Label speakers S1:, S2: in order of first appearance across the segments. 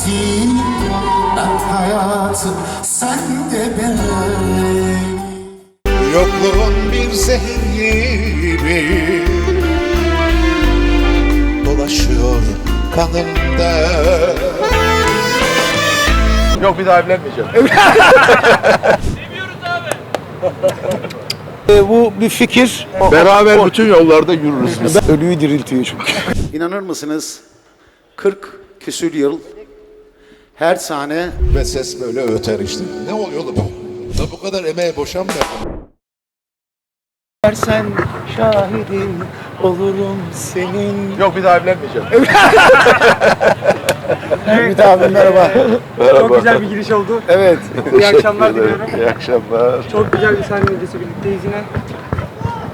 S1: ettin Hayatım sen de beni
S2: Yokluğun bir zehir gibi Dolaşıyor kanımda
S3: Yok bir daha evlenmeyeceğim.
S4: E, bu bir fikir.
S3: Beraber bütün yollarda yürürüz biz.
S4: Ölüyü diriltiyor çünkü.
S5: İnanır mısınız 40 küsür yıl her sahne
S2: Ve ses böyle öter işte. Ne oluyor oğlum? Da bu kadar emeğe boşan mı yapalım?
S4: Sen şahidin olurum senin.
S3: Yok bir daha evlenmeyeceğim.
S4: Ümit abi merhaba.
S6: Çok güzel bir giriş oldu.
S4: Evet.
S6: İyi akşamlar diliyorum.
S3: İyi akşamlar.
S6: Çok güzel bir sahne öncesi birlikteyiz yine.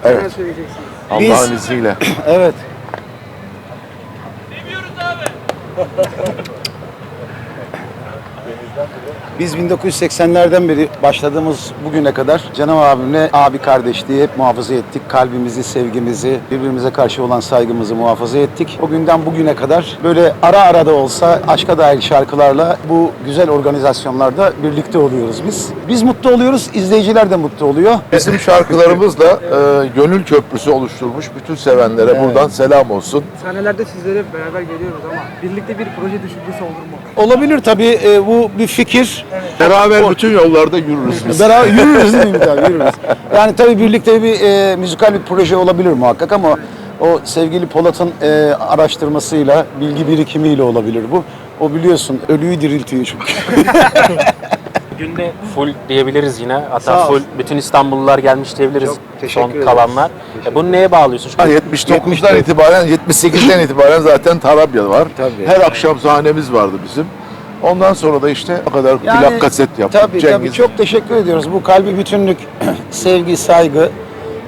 S3: Evet.
S6: Neler söyleyeceksiniz?
S3: Allah'ın izniyle.
S4: Evet. Thank you. Biz 1980'lerden beri başladığımız bugüne kadar Canım abimle abi kardeşliği hep muhafaza ettik. Kalbimizi, sevgimizi, birbirimize karşı olan saygımızı muhafaza ettik. O günden bugüne kadar böyle ara ara da olsa aşka dair şarkılarla bu güzel organizasyonlarda birlikte oluyoruz biz. Biz mutlu oluyoruz, izleyiciler de mutlu oluyor.
S3: Bizim şarkılarımızla e, gönül köprüsü oluşturmuş bütün sevenlere buradan selam olsun.
S6: Sahnelerde sizlere beraber geliyoruz ama birlikte bir proje düşüncesi olur mu?
S4: Olabilir tabii e, bu bir fikir.
S3: Beraber bütün yollarda yürürüz biz.
S4: Beraber yürürüz değil mi tabii yürürüz. Yani tabii birlikte bir e, müzikal bir proje olabilir muhakkak ama o sevgili Polat'ın e, araştırmasıyla, bilgi birikimiyle olabilir bu. O biliyorsun ölüyü diriltiyor çünkü.
S7: Günde full diyebiliriz yine. Hatta
S4: Sağ ol.
S7: full bütün İstanbullular gelmiş diyebiliriz.
S4: teşekkür
S7: Son
S4: ederiz.
S7: kalanlar. E, bunu neye bağlıyorsun? Çünkü
S3: 79'dan itibaren 78'den itibaren zaten Tarabya var.
S4: Tabii.
S3: Her akşam sahnemiz vardı bizim. Ondan sonra da işte o kadar plak kaset yaptık.
S4: Tabii tabii
S3: Cengiz
S4: çok teşekkür ediyoruz. Bu kalbi bütünlük, sevgi, saygı.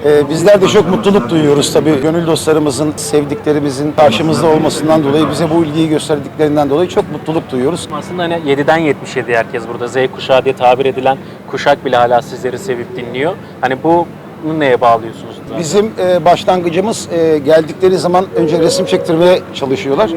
S4: e, bizler de çok mutluluk duyuyoruz tabii. Gönül dostlarımızın, sevdiklerimizin karşımızda olmasından dolayı, bize bu ilgiyi gösterdiklerinden dolayı çok mutluluk duyuyoruz.
S7: aslında hani 7'den 77 herkes burada. Z kuşağı diye tabir edilen kuşak bile hala sizleri sevip dinliyor. Hani bu bunu neye bağlıyorsunuz?
S4: Bizim e, başlangıcımız e, geldikleri zaman önce resim çektirmeye çalışıyorlar.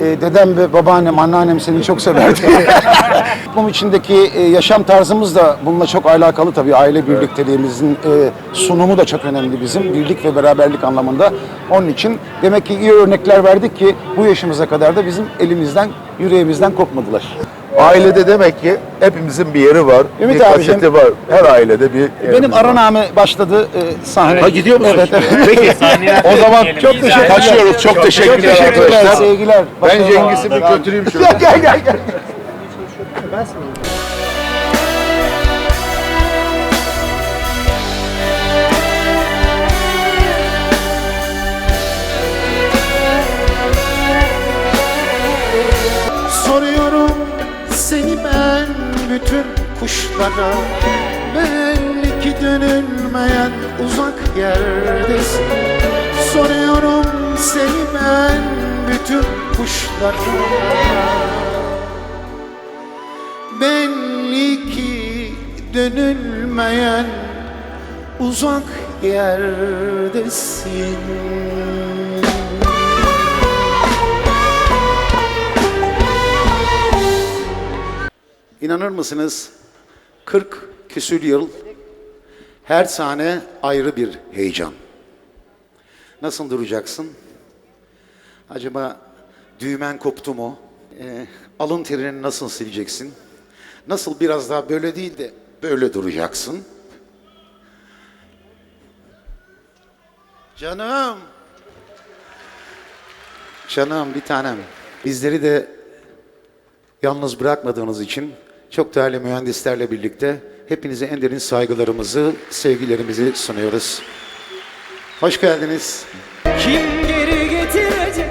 S4: E, dedem ve babaannem, anneannem seni çok severdi. Toplum içindeki e, yaşam tarzımız da bununla çok alakalı tabii. Aile birlikteliğimizin e, sunumu da çok önemli bizim. Birlik ve beraberlik anlamında. Onun için demek ki iyi örnekler verdik ki bu yaşımıza kadar da bizim elimizden, yüreğimizden kopmadılar.
S3: Ailede demek ki hepimizin bir yeri var.
S4: Ümit
S3: bir
S4: abicim.
S3: kaseti var. Her ailede bir
S4: Benim
S3: var.
S4: araname başladı e, sahne.
S3: Ha gidiyor musun?
S4: Evet, evet.
S3: Peki. o zaman
S7: Çok
S4: teşekkürler.
S3: Kaçıyoruz. Çok teşekkürler,
S4: Çok teşekkürler,
S3: arkadaşlar.
S4: sevgiler.
S3: Ben. Cengiz'i bir götüreyim şöyle.
S4: Gel gel gel. gel.
S1: Soruyorum bütün kuşlara Belli dönülmeyen uzak yerdesin. Soruyorum seni ben bütün kuşlara. Belli dönülmeyen uzak yerdesin
S5: inanır mısınız 40 küsür yıl her sahne ayrı bir heyecan. Nasıl duracaksın? Acaba düğmen koptu mu? Ee, alın terini nasıl sileceksin? Nasıl biraz daha böyle değil de böyle duracaksın? Canım. Canım bir tanem. Bizleri de yalnız bırakmadığınız için çok değerli mühendislerle birlikte hepinize en derin saygılarımızı, sevgilerimizi sunuyoruz. Hoş geldiniz.
S8: Kim geri getirecek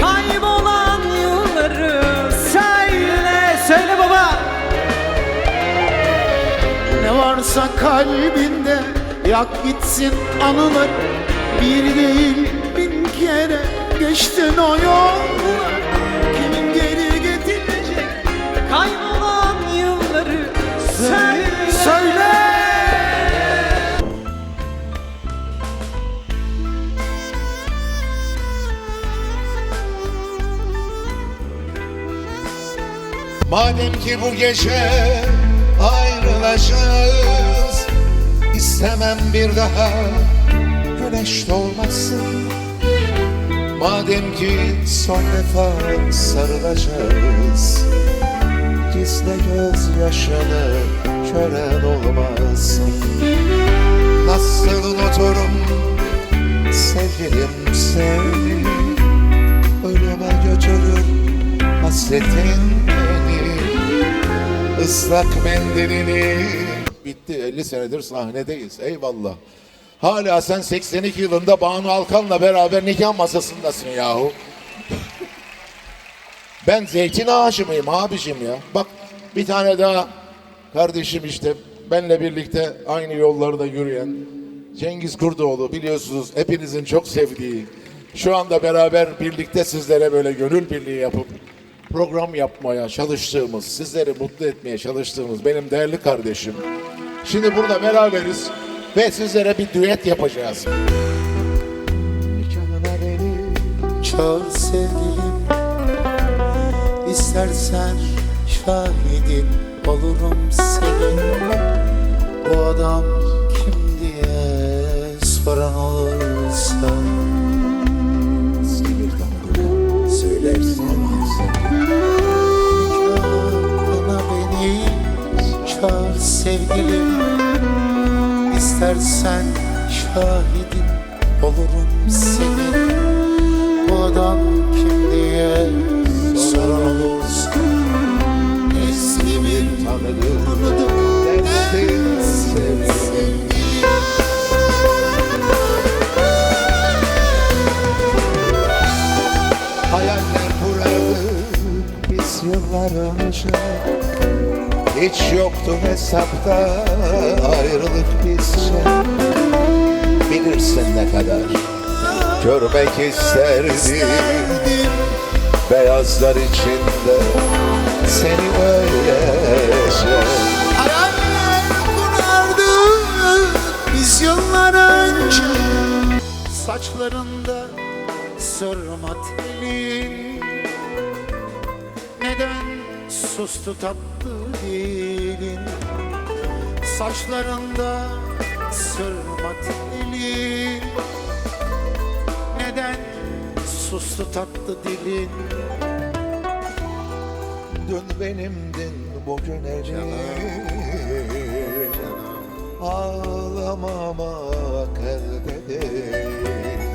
S8: kaybolan yılları Söyle, söyle baba
S1: Ne varsa kalbinde yak gitsin anılar Bir değil bin kere geçtin o yollar
S2: Madem ki bu gece ayrılacağız istemem bir daha güneş doğmasın. Madem ki son defa sarılacağız Gizle gözyaşını kören olmasın. Nasıl unuturum sevgilim seni Ölüme götürür hasretin Islak mendilini Bitti 50 senedir sahnedeyiz eyvallah Hala sen 82 yılında Banu Alkan'la beraber nikah masasındasın yahu. Ben zeytin ağacı mıyım abicim ya? Bak bir tane daha kardeşim işte benle birlikte aynı yollarda yürüyen Cengiz Kurdoğlu biliyorsunuz hepinizin çok sevdiği şu anda beraber birlikte sizlere böyle gönül birliği yapıp program yapmaya çalıştığımız, sizleri mutlu etmeye çalıştığımız benim değerli kardeşim. Şimdi burada beraberiz ve sizlere bir düet yapacağız. Nikahına beni
S1: Çağır sevgilim İstersen şahidin olurum senin Bu adam sevgilim İstersen şahidin olurum senin Bu adam kim diye soran olursa Eski bir
S2: Tanıdım, dersin sevgilim. Hayaller kurardık biz yıllar önce Hiç yoktu hesapta ayrılık bizce Bilirsin ne kadar görmek isterdim. Beyazlar içinde seni öylece
S1: Hayaller kurardık biz yıllar önce. Saçlarında sırma telin Neden sustu tatlı dilin Saçlarında sırma telin Neden sustu tatlı dilin?
S2: Dün benimdin bugün ecel Ağlamamak elde değil